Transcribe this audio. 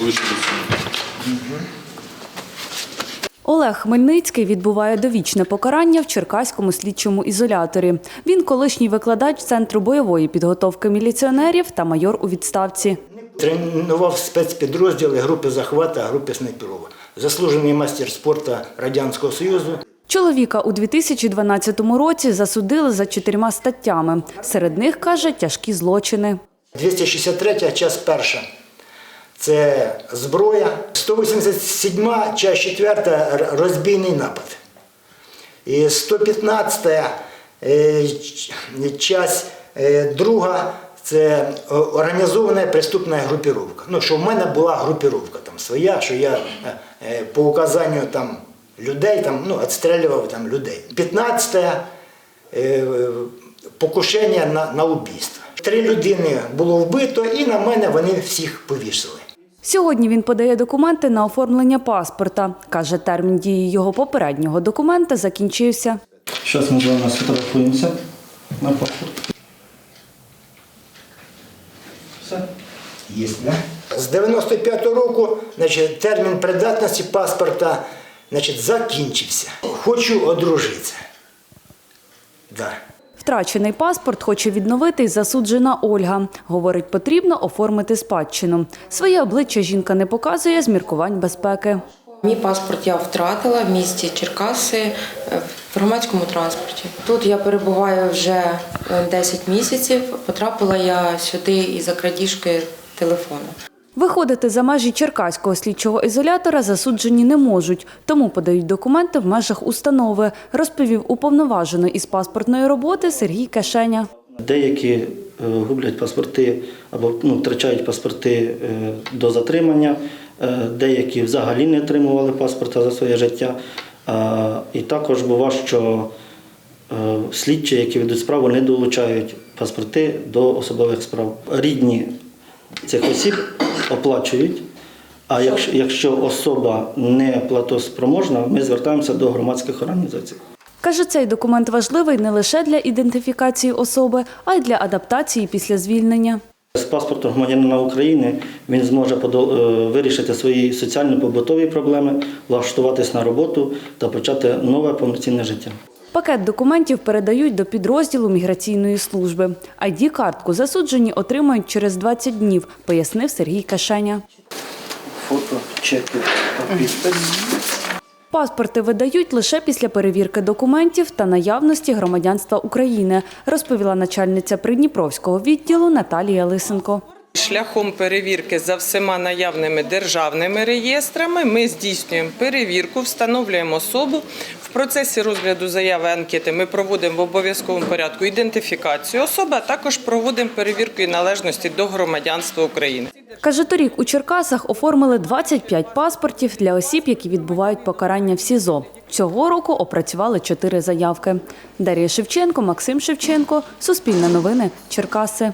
ближче до суду. Олег Хмельницький відбуває довічне покарання в Черкаському слідчому ізоляторі. Він колишній викладач Центру бойової підготовки міліціонерів та майор у відставці. Тренував спецпідрозділи групи захвата, групи снайперова. Заслужений майстер спорту Радянського Союзу. Чоловіка у 2012 році засудили за чотирма статтями. Серед них, каже, тяжкі злочини. 263 час перша. Це зброя. 187 час четверта розбійний напад. І 115 е, ч- час е, друга це організована преступна групіровка. Ну, що в мене була групіровка там своя, що я е, по указанню там людей там, ну, відстрілював там людей. 15 е, покушення на, на убійство. Три людини було вбито, і на мене вони всіх повісили. Сьогодні він подає документи на оформлення паспорта. Каже, термін дії його попереднього документа закінчився. Зараз ми з вами сфотографуємося на паспорт. Все. Є, да? З 95-го року значить, термін придатності паспорта значить, закінчився. Хочу одружитися. Да. Втрачений паспорт хоче відновити й засуджена Ольга. Говорить, потрібно оформити спадщину. Своє обличчя жінка не показує з міркувань безпеки. Мій паспорт я втратила в місті Черкаси е, в громадському транспорті. Тут я перебуваю вже е, 10 місяців. Потрапила я сюди із-за крадіжки телефону. Виходити за межі Черкаського слідчого ізолятора засуджені не можуть, тому подають документи в межах установи, розповів уповноважений із паспортної роботи Сергій Кишеня. Деякі е, гублять паспорти або ну, втрачають паспорти е, до затримання, е, деякі взагалі не отримували паспорта за своє життя. І також бува, що слідчі, які ведуть справу, не долучають паспорти до особливих справ. Рідні цих осіб оплачують. А якщо, якщо особа не платоспроможна, ми звертаємося до громадських організацій. Каже, цей документ важливий не лише для ідентифікації особи, а й для адаптації після звільнення. З паспортом громадянина України він зможе е, вирішити свої соціально-побутові проблеми, влаштуватись на роботу та почати нове повноцінне життя. Пакет документів передають до підрозділу міграційної служби. id картку засуджені отримають через 20 днів, пояснив Сергій Кашеня. Фото, чеки, підпис. Паспорти видають лише після перевірки документів та наявності громадянства України, розповіла начальниця Придніпровського відділу Наталія Лисенко. Шляхом перевірки за всіма наявними державними реєстрами ми здійснюємо перевірку, встановлюємо особу. В процесі розгляду заяви анкети ми проводимо в обов'язковому порядку ідентифікацію особи, а також проводимо перевірку і належності до громадянства України. Каже, торік у Черкасах оформили 25 паспортів для осіб, які відбувають покарання в СІЗО. Цього року опрацювали чотири заявки. Дар'я Шевченко, Максим Шевченко, Суспільне новини, Черкаси.